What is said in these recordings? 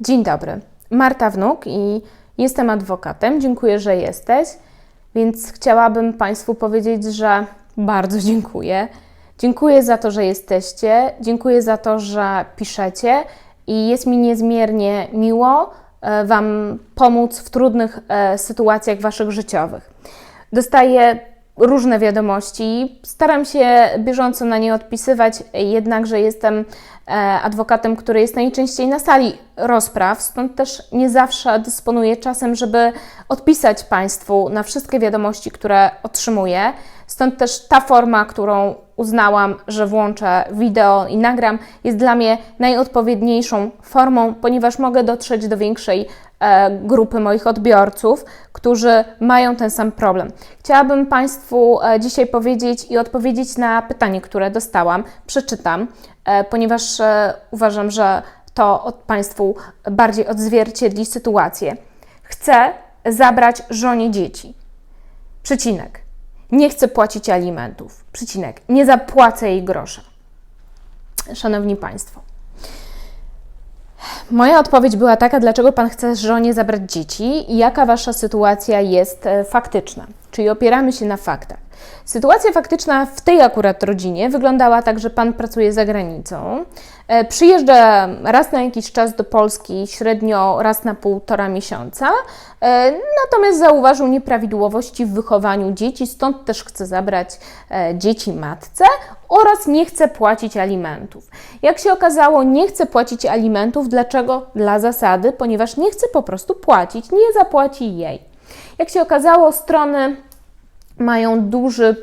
Dzień dobry. Marta Wnuk i jestem adwokatem. Dziękuję, że jesteś. Więc chciałabym Państwu powiedzieć, że bardzo dziękuję. Dziękuję za to, że jesteście. Dziękuję za to, że piszecie i jest mi niezmiernie miło e, Wam pomóc w trudnych e, sytuacjach Waszych życiowych. Dostaję różne wiadomości. Staram się bieżąco na nie odpisywać, jednakże jestem e, adwokatem, który jest najczęściej na sali rozpraw, stąd też nie zawsze dysponuję czasem, żeby odpisać Państwu na wszystkie wiadomości, które otrzymuję. Stąd też ta forma, którą uznałam, że włączę wideo i nagram, jest dla mnie najodpowiedniejszą formą, ponieważ mogę dotrzeć do większej grupy moich odbiorców, którzy mają ten sam problem. Chciałabym Państwu e, dzisiaj powiedzieć i odpowiedzieć na pytanie, które dostałam. Przeczytam, e, ponieważ e, uważam, że to od Państwu bardziej odzwierciedli sytuację. Chcę zabrać żonie dzieci. Przecinek. Nie chcę płacić alimentów. Przecinek. Nie zapłacę jej grosza. Szanowni Państwo, moja odpowiedź była taka, dlaczego Pan chce żonie zabrać dzieci i jaka Wasza sytuacja jest e, faktyczna. Czyli opieramy się na faktach. Sytuacja faktyczna w tej akurat rodzinie wyglądała tak, że Pan pracuje za granicą, e, przyjeżdża raz na jakiś czas do Polski, średnio raz na półtora miesiąca, e, natomiast zauważył nieprawidłowości w wychowaniu dzieci, stąd też chce zabrać e, dzieci matce oraz nie chce płacić alimentów. Jak się okazało, nie chce płacić alimentów. Dlaczego? Dla zasady, ponieważ nie chce po prostu płacić, nie zapłaci jej. Jak się okazało, strony mają duży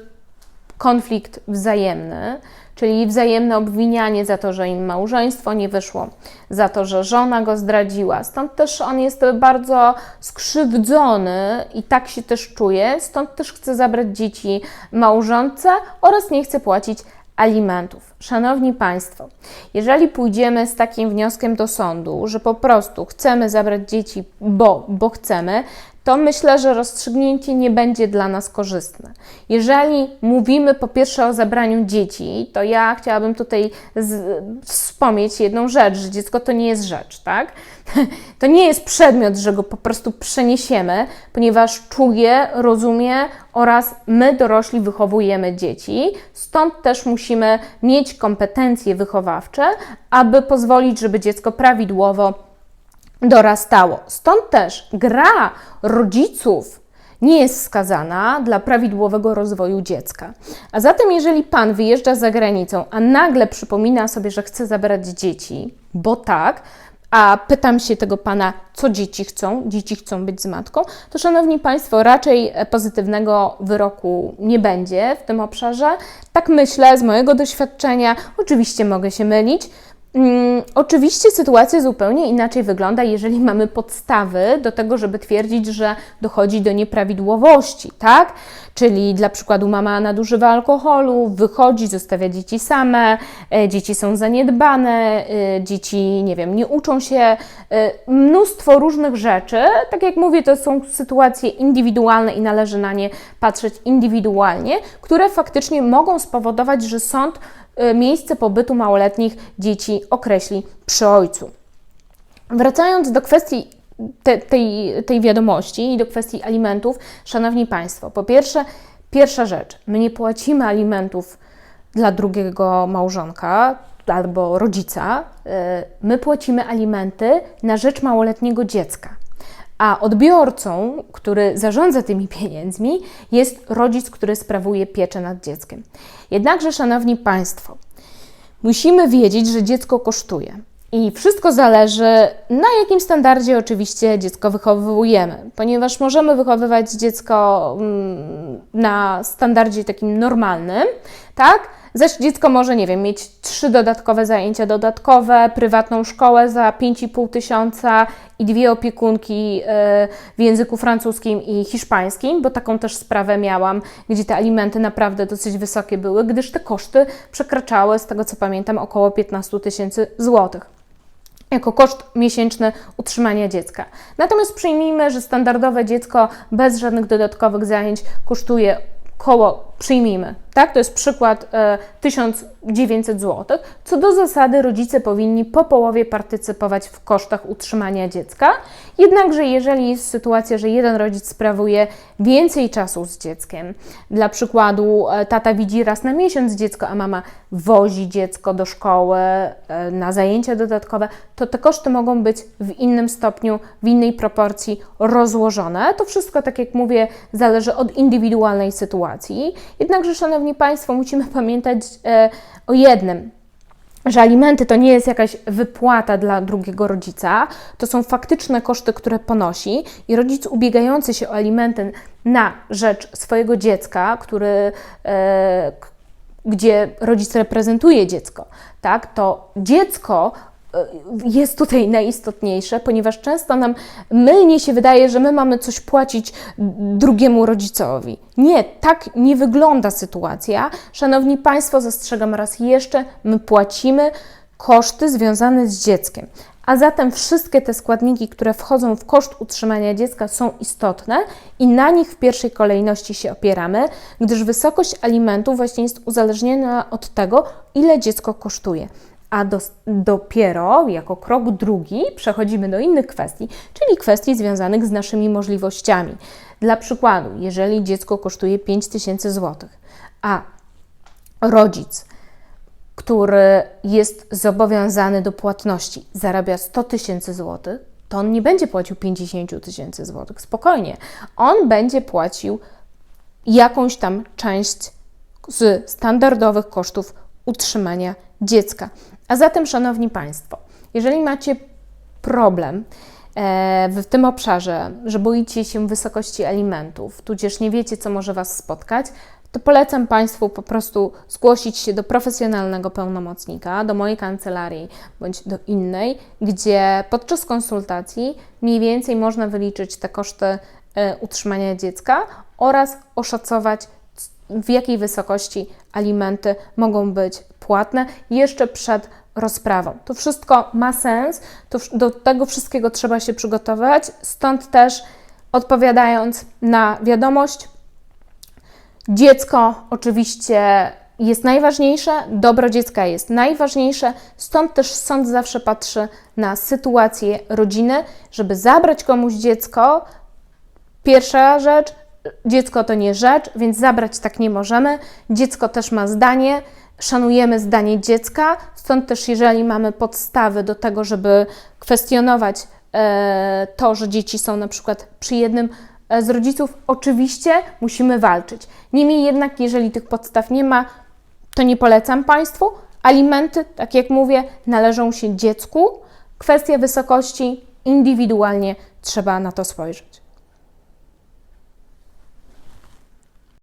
konflikt wzajemny, czyli wzajemne obwinianie za to, że im małżeństwo nie wyszło, za to, że żona go zdradziła. Stąd też on jest bardzo skrzywdzony i tak się też czuje, stąd też chce zabrać dzieci małżonce oraz nie chce płacić alimentów. Szanowni Państwo, jeżeli pójdziemy z takim wnioskiem do sądu, że po prostu chcemy zabrać dzieci, bo, bo chcemy, to myślę, że rozstrzygnięcie nie będzie dla nas korzystne. Jeżeli mówimy po pierwsze o zabraniu dzieci, to ja chciałabym tutaj z, wspomnieć jedną rzecz, że dziecko to nie jest rzecz, tak? To nie jest przedmiot, że go po prostu przeniesiemy, ponieważ czuje, rozumie oraz my dorośli wychowujemy dzieci. Stąd też musimy mieć kompetencje wychowawcze, aby pozwolić, żeby dziecko prawidłowo dorastało. Stąd też gra rodziców nie jest wskazana dla prawidłowego rozwoju dziecka. A zatem, jeżeli pan wyjeżdża za granicą, a nagle przypomina sobie, że chce zabrać dzieci, bo tak, a pytam się tego pana, co dzieci chcą, dzieci chcą być z matką, to szanowni państwo, raczej pozytywnego wyroku nie będzie w tym obszarze. Tak myślę z mojego doświadczenia, oczywiście mogę się mylić. Hmm, oczywiście sytuacja zupełnie inaczej wygląda, jeżeli mamy podstawy do tego, żeby twierdzić, że dochodzi do nieprawidłowości, tak? Czyli dla przykładu mama nadużywa alkoholu, wychodzi, zostawia dzieci same, e, dzieci są zaniedbane, e, dzieci, nie wiem, nie uczą się, e, mnóstwo różnych rzeczy. Tak jak mówię, to są sytuacje indywidualne i należy na nie patrzeć indywidualnie, które faktycznie mogą spowodować, że sąd miejsce pobytu małoletnich dzieci określi przy ojcu. Wracając do kwestii te, tej, tej wiadomości i do kwestii alimentów, Szanowni Państwo, po pierwsze, pierwsza rzecz, my nie płacimy alimentów dla drugiego małżonka albo rodzica, e, my płacimy alimenty na rzecz małoletniego dziecka. A odbiorcą, który zarządza tymi pieniędzmi, jest rodzic, który sprawuje pieczę nad dzieckiem. Jednakże, Szanowni Państwo, musimy wiedzieć, że dziecko kosztuje. I wszystko zależy, na jakim standardzie oczywiście dziecko wychowujemy, ponieważ możemy wychowywać dziecko mm, na standardzie takim normalnym, tak? Zaś dziecko może, nie wiem, mieć trzy dodatkowe zajęcia dodatkowe, prywatną szkołę za 5,5 tysiąca i dwie opiekunki e, w języku francuskim i hiszpańskim, bo taką też sprawę miałam, gdzie te alimenty naprawdę dosyć wysokie były, gdyż te koszty przekraczały, z tego co pamiętam, około 15 tysięcy złotych jako koszt miesięczny utrzymania dziecka. Natomiast przyjmijmy, że standardowe dziecko bez żadnych dodatkowych zajęć kosztuje koło, przyjmijmy, Tak, to jest przykład e, 1900 zł. Co do zasady, rodzice powinni po połowie partycypować w kosztach utrzymania dziecka. Jednakże, jeżeli jest sytuacja, że jeden rodzic sprawuje więcej czasu z dzieckiem, dla przykładu, e, tata widzi raz na miesiąc dziecko, a mama wozi dziecko do szkoły e, na zajęcia dodatkowe, to te koszty mogą być w innym stopniu, w innej proporcji rozłożone. To wszystko, tak jak mówię, zależy od indywidualnej sytuacji. Jednakże, Szanowni Państwo, musimy pamiętać e, o jednym, że alimenty to nie jest jakaś wypłata dla drugiego rodzica, to są faktyczne koszty, które ponosi i rodzic ubiegający się o alimenty na rzecz swojego dziecka, który, e, gdzie rodzic reprezentuje dziecko, tak, to dziecko jest tutaj najistotniejsze, ponieważ często nam mylnie się wydaje, że my mamy coś płacić drugiemu rodzicowi. Nie, tak nie wygląda sytuacja. Szanowni Państwo, zastrzegam raz jeszcze, my płacimy koszty związane z dzieckiem. A zatem wszystkie te składniki, które wchodzą w koszt utrzymania dziecka, są istotne i na nich w pierwszej kolejności się opieramy, gdyż wysokość alimentów właśnie jest uzależniona od tego, ile dziecko kosztuje. A dos- dopiero jako krok drugi przechodzimy do innych kwestii, czyli kwestii związanych z naszymi możliwościami. Dla przykładu, jeżeli dziecko kosztuje 5000 zł, a rodzic który jest zobowiązany do płatności, zarabia 100 tysięcy złotych, to on nie będzie płacił 50 tysięcy złotych. Spokojnie. On będzie płacił jakąś tam część z standardowych kosztów utrzymania dziecka. A zatem, Szanowni Państwo, jeżeli macie problem e, w tym obszarze, że boicie się wysokości alimentów, tudzież nie wiecie, co może Was spotkać, to polecam Państwu po prostu zgłosić się do profesjonalnego pełnomocnika, do mojej kancelarii bądź do innej, gdzie podczas konsultacji mniej więcej można wyliczyć te koszty e, utrzymania dziecka oraz oszacować, w jakiej wysokości alimenty mogą być płatne jeszcze przed rozprawą. To wszystko ma sens, to, do tego wszystkiego trzeba się przygotować, stąd też odpowiadając na wiadomość, Dziecko oczywiście jest najważniejsze, dobro dziecka jest najważniejsze, stąd też sąd zawsze patrzy na sytuację rodziny, żeby zabrać komuś dziecko. Pierwsza rzecz, dziecko to nie rzecz, więc zabrać tak nie możemy. Dziecko też ma zdanie, szanujemy zdanie dziecka, stąd też jeżeli mamy podstawy do tego, żeby kwestionować e, to, że dzieci są na przykład przy jednym e, z rodziców, oczywiście musimy walczyć. Niemniej jednak, jeżeli tych podstaw nie ma, to nie polecam Państwu. Alimenty, tak jak mówię, należą się dziecku. Kwestia wysokości indywidualnie trzeba na to spojrzeć.